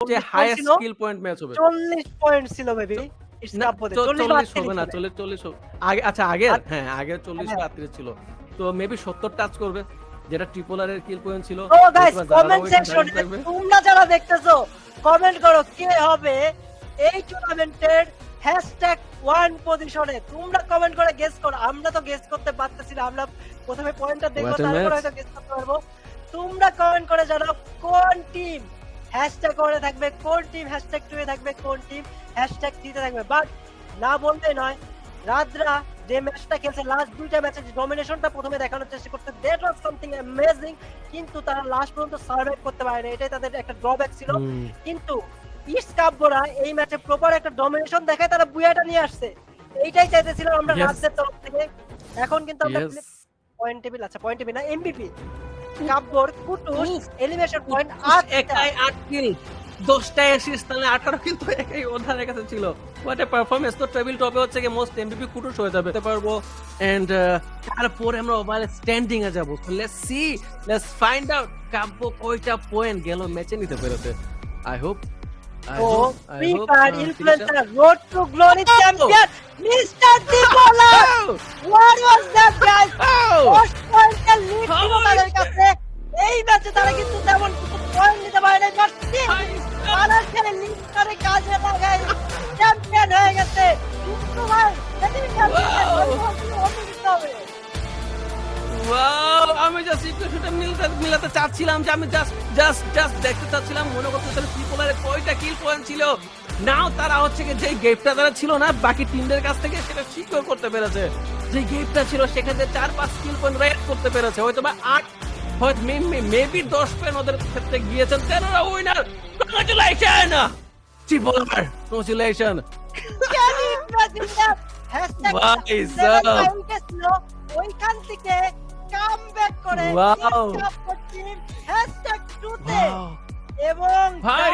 যে 40 highest skill point match হবে। 40 point ছিল মেবি না, স্কাপবোতে চল- 40 চল্লিশ বা হবে না 30 চল্লিশ চল্লিশ হবে। আগে আচ্ছা আগে হ্যাঁ আগে চল্লিশ। বা ছিল। তো মেবি সত্তর টাচ করবে যেটা ট্রিপল আর এর কিল পয়েন্ট ছিল। তো গাইস এবার যারা কমেন্ট সেকশনে তোমরা যারা দেখতেছো কমেন্ট করো কে হবে এই টুর্নামেন্টের হ্যাশট্যাগ ওয়ান পজিশনে তোমরা কমেন্ট করে গেস করো। আমরা তো গেস করতে পারতেছি না আমরা প্রথমে পয়েন্টটা দেখব What তারপর হয়তো গেস করতে পারব। তোমরা কমেন্ট করে জানাও কোন টিম হ্যাশট্যাগ ওয়ানে থাকবে কোন টিম হ্যাশট্যাগ টু এ থাকবে কোন টিম হ্যাশট্যাগ থ্রিতে থাকবে। বাট না বলতে নয় রাদ্রা যে ম্যাচটা খেলছে লাস্ট দুইটা ম্যাচে যে ডমিনেশনটা প্রথমে দেখানোর চেষ্টা করতে দ্যাট ওয়াজ সামথিং অ্যামেজিং কিন্তু তারা লাস্ট পর্যন্ত সার্ভাইভ করতে পারেনি। এটাই তাদের একটা ড্রব্যাক ছিল। কিন্তু ইস্ট কাব্যরা এই ম্যাচে প্রপার একটা ডমিনেশন দেখায় তারা বুয়াটা নিয়ে আসছে। এইটাই চাইতেছিলাম আমরা. রাজ্যের তরফ থেকে। এখন কিন্তু আমরা পয়েন্ট টেবিল আচ্ছা পয়েন্ট টেবিল না এমবিপি কাব্যর কুটুস এলিমিনেশন পয়েন্ট একাই আট কিল দশটা অ্যাসিস্ট তাহলে আঠারো কিন্তু একাই ওধারের কাছে ছিল। হোয়াট এ পারফরমেন্স তো টেবিল টপে হচ্ছে কি মোস্ট এমবিপি কুটুস হয়ে যাবে। পারব। এন্ড তারপরে আমরা ওভারে স্ট্যান্ডিং এ যাব। Let's see let's find out Kabya কয়টা পয়েন্ট গেল ম্যাচে নিতে পেরেছে। I hope O free fire influencer road to glory champion mister what was that wow আমি জাস্ট ইকুয়েশনটা মিলাতে মিলাতে চাচ্ছিলাম যে আমি জাস্ট জাস্ট জাস্ট দেখতে চাচ্ছিলাম। মনে করতেছিলাম ট্রিপলারে কয়টা কিল পয়েন্ট ছিল। নাও তারা হচ্ছে কি যে গেপটা তারা ছিল না বাকি টিমদের কাছ থেকে সেটা সিকিউর করতে পেরেছে। যে গেপটা ছিল সেখানে চার পাঁচ কিল পয়েন্ট রেড করতে পেরেছে। হয়তো বা আট হয়তো মেবি দশ পয়েন্ট ওদের ক্ষেত্রে গিয়েছেন। তেরোরা উইনার কংগ্রাচুলেশন কংগ্রাচুলেশন ভাই by উঠে ছিল, ওইখান থেকে কামব্যাক করে. হ্যাশট্যাগ টুতে. এবং ভাই।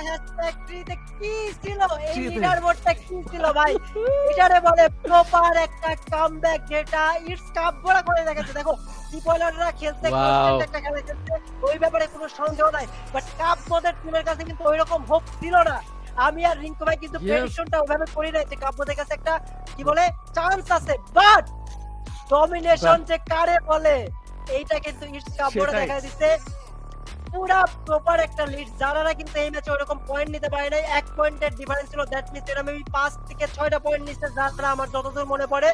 হ্যাশট্যাগ কি ছিল এই লিডার বোর্ডটা কি ছিল ভাই এটারে বলে প্রপার একটা কামব্যাক যেটা ইটস কাপ বড় করে দেখেছে দেখো খেলতে. একটা খেলা খেলতে ওই ব্যাপারে কোনো সন্দেহ নাই বাট কাপ টিমের কাছে কিন্তু ওইরকম হোপ ছিল না আমি আর রিঙ্কু ভাই কিন্তু. প্রেডিকশনটা ওভাবে করি নাই যে কাব্যদের কাছে একটা কি বলে চান্স আছে বাট ডমিনেশন যে কারে বলে এইটা কিন্তু ইটস সেটাই। দেখা দিচ্ছে পুরা প্রপার একটা লিড যারা কিন্তু এই ম্যাচে ওরকম পয়েন্ট নিতে পারে নাই এক পয়েন্টের ডিফারেন্স ছিল দ্যাট মিনস এরা মেবি পাঁচ থেকে ছয়টা পয়েন্ট নিচ্ছে যারা আমার যতদূর মনে পড়ে।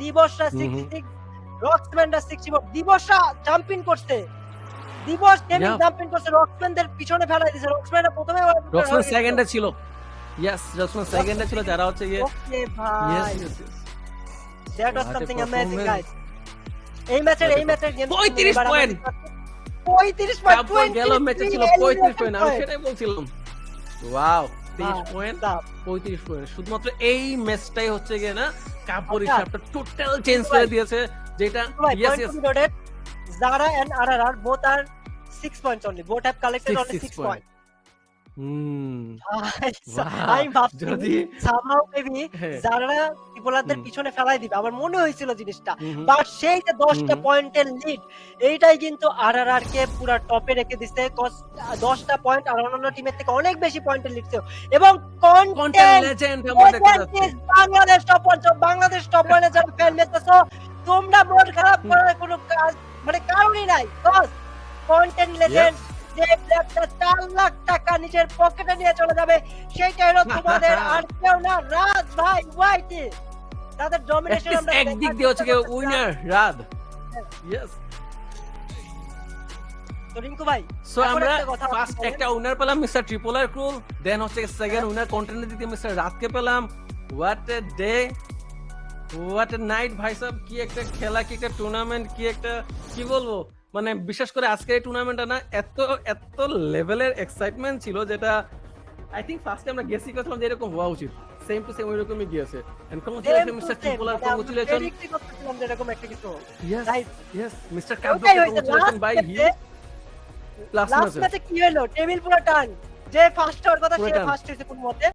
দিবসরা হুম সিক্স রক্সম্যানরা সিক্সটি ফোর দিবসরা জাম্পিং করছে। দিবস গেমিং. জাম্পিং করছে রক্সম্যানদের পিছনে ফেলাই দিছে। রক্সম্যানরা প্রথমে রক্সম্যান সেকেন্ডে ছিল। ইয়েস রক্সম্যান সেকেন্ডে ছিল যারা হচ্ছে গিয়ে ওকে ভাই was What something amazing guys এই ম্যাচের এই ম্যাচের গেম 35 point. 35 পয়েন্ট গেল ম্যাচে ছিল 35 পয়েন্ট আমি সেটাই বলছিলাম ওয়াও 23 পয়েন্ট 35 পয়েন্ট শুধুমাত্র এই ম্যাচটাই হচ্ছে গিয়ে না কাপড়। হিসাবটা টোটাল চেঞ্জ করে দিয়েছে যেটা yes yes Zara and RRR both are 6 points only. Both have collected only 6 points. Hmm আমি ভাবছি যদি somehow maybe হ্যাঁ। যারা টিপোলারদের পিছনে ফেলাই দিবে। আমার মনে হয়েছিল জিনিসটা। বাট সেই যে দশটা। পয়েন্টের লিড এইটাই কিন্তু আরআরআর কে পুরো টপে রেখে দিছে। দশটা পয়েন্ট আর অন্যান্য টিমের থেকে অনেক বেশি পয়েন্টের লিড ছিল। এবং বাংলাদেশ টপ ওয়ান বাংলাদেশ যারা ফ্যান তোমরা মন খারাপ করার কোনো কাজ মানে কারণই নাই। বস কন্টেন্ট লেজেন্ড যে প্লেয়ারটা চার লাখ টাকা নিজের পকেটে নিয়ে চলে যাবে সেইটা হলো তোমাদের আর কেউ না। রাজ ভাই ওয়াইটি তাদের ডমিনেশন আমরা একদিক দিয়ে হচ্ছে উইনার রাদ। ইয়েস তো রিঙ্কু ভাই সো আমরা ফার্স্ট একটা উইনার পেলাম মিস্টার ট্রিপলার ক্রুল দেন হচ্ছে সেকেন্ড উইনার কন্টেন্টের দিকে মিস্টার রাতকে পেলাম। What a day what a night ভাই সাহেব কি একটা খেলা কি একটা টুর্নামেন্ট কি একটা কি বলব? মানে বিশেষ করে আজকের এই টুর্নামেন্টটা না এত এত লেভেলের এক্সাইটমেন্ট ছিল যেটা আই থিংক ফার্স্টে আমরা গেসি করছিলাম যে এরকম হওয়া উচিত। সেম টু সেম ওইরকমই গিয়েছে। And congratulation mister same, congratulation congratulation করতেছিলাম যে এরকম একটা কিছু। ইয়েস ইয়েস মিস্টার কাব্য হয়েছে বাই হি লাস্ট ম্যাচে কি হলো? টেবিল পুরো টান যে ফার্স্ট হওয়ার কথা সে ফার্স্ট হয়েছে কোন মতে।